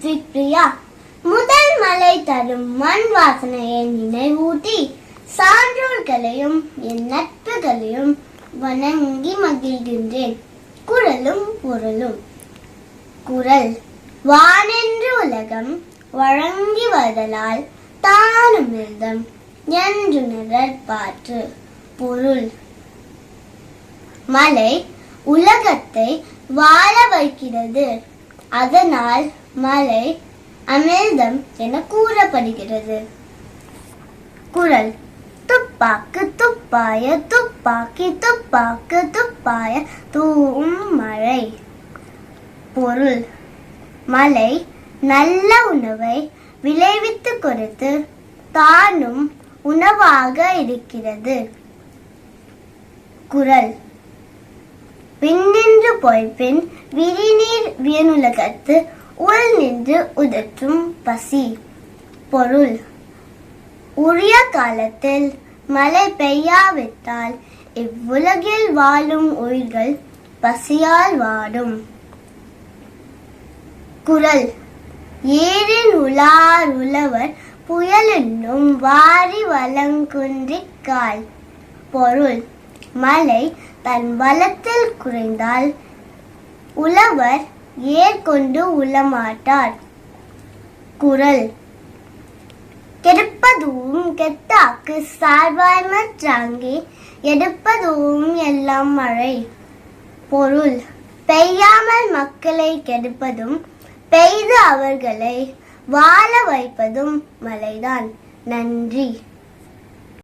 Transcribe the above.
ரித்விக் பிரியா முதல் மலை தரும் மண் வாசனையை நினைவூட்டி சான்றோர்களையும் என் நட்புகளையும் வணங்கி மகிழ்கின்றேன். குரலும் பொருளும். குரல் வானென்று உலகம் வழங்கி வருதலால் தானும் இருந்தம் என்று நிழற்பாற்று பொருள் மலை உலகத்தை வாழ வைக்கிறது. அதனால் மலை அமிர்தம் என கூறப்படுகிறது. குரல் துப்பாக்கு துப்பாய துப்பாக்கி துப்பாக்கு துப்பாய தூம் மழை. பொருள் மலை நல்ல உணவை விளைவித்து கொடுத்து தானும் உணவாக இருக்கிறது. குரல் விண்ணின்று பொய்ப்பின் விரிநீர் வியனுலகத்து உள் நின்று உதற்றும் பசி. பொருள். உரிய காலத்தில் மழை பெய்யாவிட்டால் இவ்வுலகில் வாழும் உயிர்கள் பசியால் வாடும். குரல். ஏரின் உலார் உழவர் புயலென்னும் வாரி வளங்குன்றிக் கால் பொருள். மழை தன் வளத்தில் குறைந்தால் உழவர் ஏற்கொண்டு உளமாட்டார் குரல். கெடுப்பதும் கெட்டாக்கு சார்பாய்மற்றாங்கே எடுப்பதும் எல்லாம் மழை. பொருள். பெய்யாமல் மக்களை கெடுப்பதும் பெய்து அவர்களை வாழ வைப்பதும் மழைதான். நன்றி.